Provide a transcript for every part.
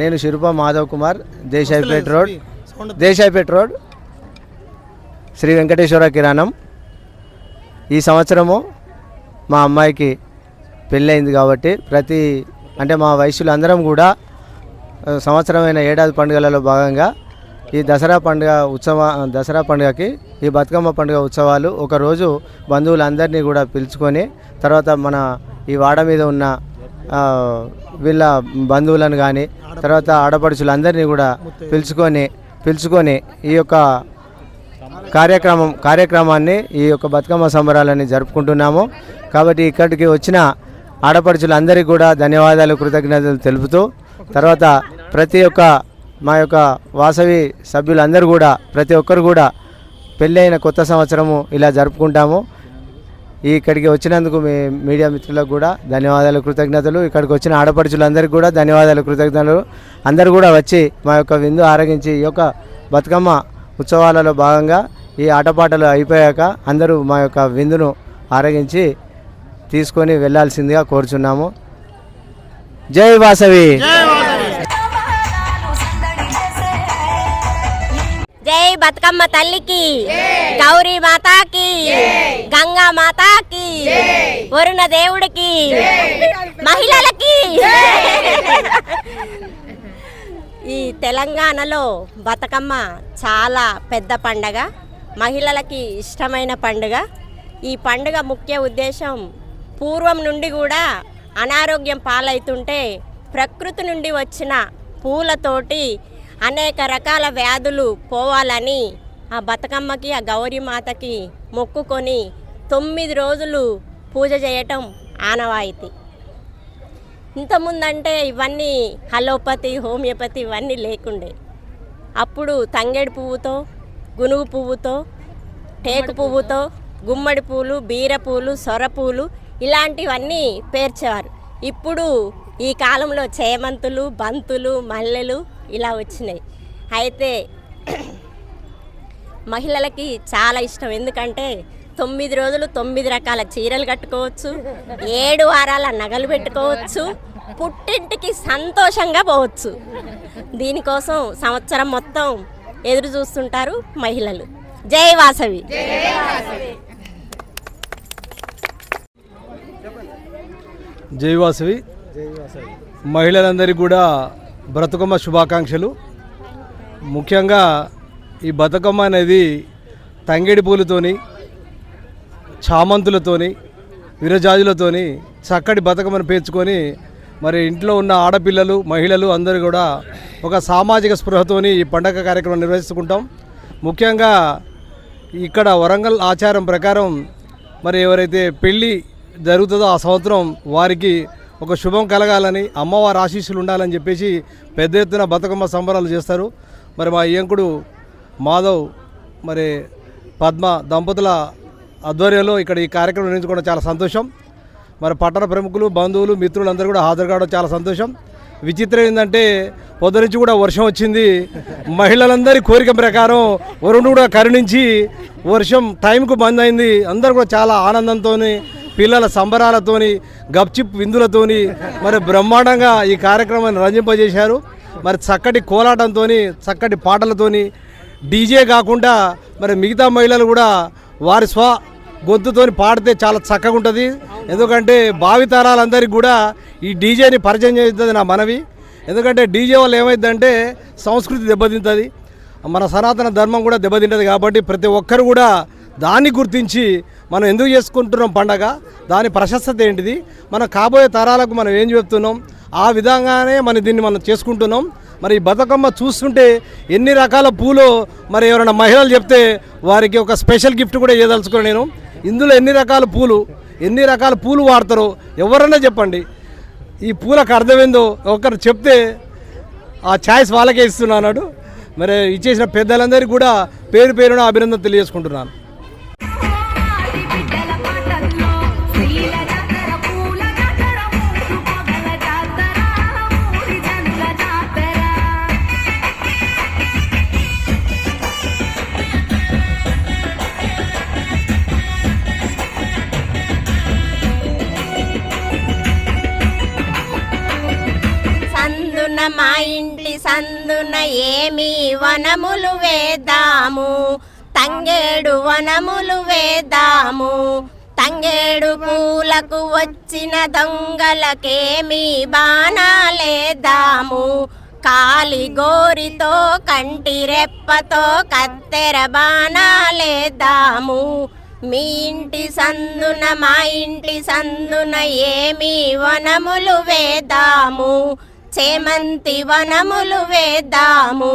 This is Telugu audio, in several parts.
నేను శిరుప మాధవ్ కుమార్ దేశాయిపేట్ రోడ్. దేశాయిపేట్ రోడ్. శ్రీ వెంకటేశ్వర కిరాణం. ఈ సంవత్సరము మా అమ్మాయికి పెళ్ళయింది కాబట్టి ప్రతి అంటే మా వయసులు అందరం కూడా సంవత్సరమైన ఏడాది పండుగలలో భాగంగా ఈ దసరా పండుగ ఉత్సవ దసరా పండుగకి ఈ బతుకమ్మ పండుగ ఉత్సవాలు ఒకరోజు బంధువులందరినీ కూడా పిలుచుకొని తర్వాత మన ఈ వాడ మీద ఉన్న వీళ్ళ బంధువులను కానీ తర్వాత ఆడపడుచులందరినీ కూడా పిలుచుకొని పిలుచుకొని ఈ యొక్క కార్యక్రమం కార్యక్రమాన్ని ఈ యొక్క బతుకమ్మ సంబరాలని జరుపుకుంటున్నాము. కాబట్టి ఇక్కడికి వచ్చిన ఆడపడుచులందరికీ కూడా ధన్యవాదాలు కృతజ్ఞతలు తెలుపుతూ తర్వాత ప్రతి ఒక్క మా యొక్క వాసవి సభ్యులందరూ కూడా ప్రతి ఒక్కరు కూడా పెళ్ళైన కొత్త సంవత్సరము ఇలా జరుపుకుంటాము. ఇక్కడికి వచ్చినందుకు మీ మీడియా మిత్రులకు కూడా ధన్యవాదాలు కృతజ్ఞతలు. ఇక్కడికి వచ్చిన ఆడపడుచులందరికీ కూడా ధన్యవాదాలు కృతజ్ఞతలు. అందరూ కూడా వచ్చి మా యొక్క విందు ఆరగించి ఈ యొక్క బతుకమ్మ ఉత్సవాలలో భాగంగా ఈ ఆటపాటలు అయిపోయాక అందరూ మా యొక్క విందును ఆరగించి తీసుకొని వెళ్ళాల్సిందిగా కోరుచున్నాము. జై వాసవి! జై బతుకమ్మ తల్లికి గౌరీ మాతాకి. గంగా మాతాకి వరుణ దేవుడికి మహిళలకి. ఈ తెలంగాణలో బతుకమ్మ చాలా పెద్ద పండగ. మహిళలకి ఇష్టమైన పండుగ. ఈ పండుగ ముఖ్య ఉద్దేశం పూర్వం నుండి కూడా అనారోగ్యం పాలవుతుంటే ప్రకృతి నుండి వచ్చిన పూలతోటి అనేక రకాల వ్యాధులు పోవాలని ఆ బతుకమ్మకి ఆ గౌరీమాతకి మొక్కుకొని తొమ్మిది రోజులు పూజ చేయటం ఆనవాయితీ. ఇంతకుముందంటే ఇవన్నీ హలోపతి హోమియోపతి ఇవన్నీ లేకుండే. అప్పుడు తంగేడు పువ్వుతో గునుగు పువ్వుతో టేకు పువ్వుతో గుమ్మడి పూలు బీర పూలు సొర పూలు ఇలాంటివన్నీ పేర్చేవారు. ఇప్పుడు ఈ కాలంలో చేమంతులు బంతులు మల్లెలు ఇలా వచ్చినాయి. అయితే మహిళలకి చాలా ఇష్టం. ఎందుకంటే తొమ్మిది రోజులు తొమ్మిది రకాల చీరలు కట్టుకోవచ్చు ఏడు వారాల నగలు పెట్టుకోవచ్చు పుట్టింటికి సంతోషంగా పోవచ్చు. దీనికోసం సంవత్సరం మొత్తం ఎదురు చూస్తుంటారు మహిళలు. జై వాసవి. జైవాసవి మహిళలందరికీ కూడా బ్రతుకమ్మ శుభాకాంక్షలు. ముఖ్యంగా ఈ బతుకమ్మ అనేది తంగేడి పూలతోని చామంతులతోని విరజాజులతోని చక్కటి బతుకమ్మను పేర్చుకొని మరి ఇంట్లో ఉన్న ఆడపిల్లలు మహిళలు అందరూ కూడా ఒక సామాజిక స్పృహతోని ఈ పండగ కార్యక్రమం నిర్వహిస్తుకుంటాం ముఖ్యంగా ఇక్కడ వరంగల్ ఆచారం ప్రకారం మరి ఎవరైతే పెళ్ళి జరుగుతుందో ఆ సంవత్సరం వారికి ఒక శుభం కలగాలని అమ్మవారి ఆశీస్సులు ఉండాలని చెప్పేసి పెద్ద ఎత్తున బతుకమ్మ సంబరాలు చేస్తారు. మరి మా ఇయంకుడు మాధవ్ మరి పద్మ దంపతుల ఆధ్వర్యంలో ఇక్కడ ఈ కార్యక్రమం నిర్వహించుకోవడం చాలా సంతోషం. మరి పట్టణ ప్రముఖులు బంధువులు మిత్రులు అందరూ కూడా హాజరు కావడం చాలా సంతోషం. విచిత్రం ఏంటంటే పొద్దు నుంచి కూడా వర్షం వచ్చింది. మహిళలందరి కోరిక ప్రకారం వరుణుడు కూడా కరుణించి వర్షం టైంకు బంద్ అయింది. అందరూ కూడా చాలా ఆనందంతో పిల్లల సంబరాలతోని గప్చిప్ విందులతోని మరి బ్రహ్మాండంగా ఈ కార్యక్రమాన్ని రంజింపజేశారు. మరి చక్కటి కోలాటంతో చక్కటి పాటలతోని డీజే కాకుండా మరి మిగతా మహిళలు కూడా వారి స్వ గొంతుతోని పాడితే చాలా చక్కగా ఉంటుంది. ఎందుకంటే భావితరాలందరికీ కూడా ఈ డీజేని పరిచయం చేస్తుంది నా మనవి. ఎందుకంటే డీజే వల్ల ఏమైందంటే సంస్కృతి దెబ్బతింటుంది. మన సనాతన ధర్మం కూడా దెబ్బతింటుంది కాబట్టి ప్రతి ఒక్కరు కూడా దాన్ని గుర్తించి మనం ఎందుకు చేసుకుంటున్నాం పండగ? దాని ప్రశస్తత ఏంటిది? మన కాబోయే తరాలకు మనం ఏం చెప్తున్నాం? ఆ విధంగానే మనం దీన్ని మనం చేసుకుంటున్నాం. మరి ఈ బతుకమ్మ చూస్తుంటే ఎన్ని రకాల పూలు మరి ఎవరైనా మహిళలు చెప్తే వారికి ఒక స్పెషల్ గిఫ్ట్ కూడా ఇవ్వదలుచుకున్నాను నేను. ఇందులో ఎన్ని రకాల పూలు ఎన్ని రకాల పూలు వాడతారో ఎవరన్నా చెప్పండి. ఈ పూలకు అర్థమైందో ఒకరు చెప్తే ఆ ఛాయిస్ వాళ్ళకే ఇస్తున్నాడు మరి ఇచ్చేసిన పెద్దలందరికీ కూడా పేరు పేరున అభినందన తెలియజేసుకుంటున్నాను. మా ఇంటి సందున ఏమి వనములు వేద్దాము? తంగేడు వనములు వేద్దాము. తంగేడు పూలకు వచ్చిన దొంగలకేమి బాణాలేద్దాము? కాలి గోరితో కంటి రెప్పతో కత్తెర బాణాలేద్దాము. మీ ఇంటి సందున మా ఇంటి సందున ఏమి వనములు వేద్దాము? చేమంతి వనములు వేద్దాము.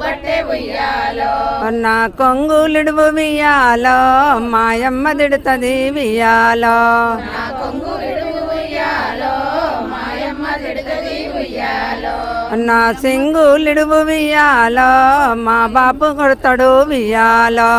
బట్ట వియాలో నా కొంగులిడువు వియాలో మాయమ్మ దిడుతుంది వియాలో నా సింగులిడువు వియాలో మా బాపు కొడతాడు వియాలో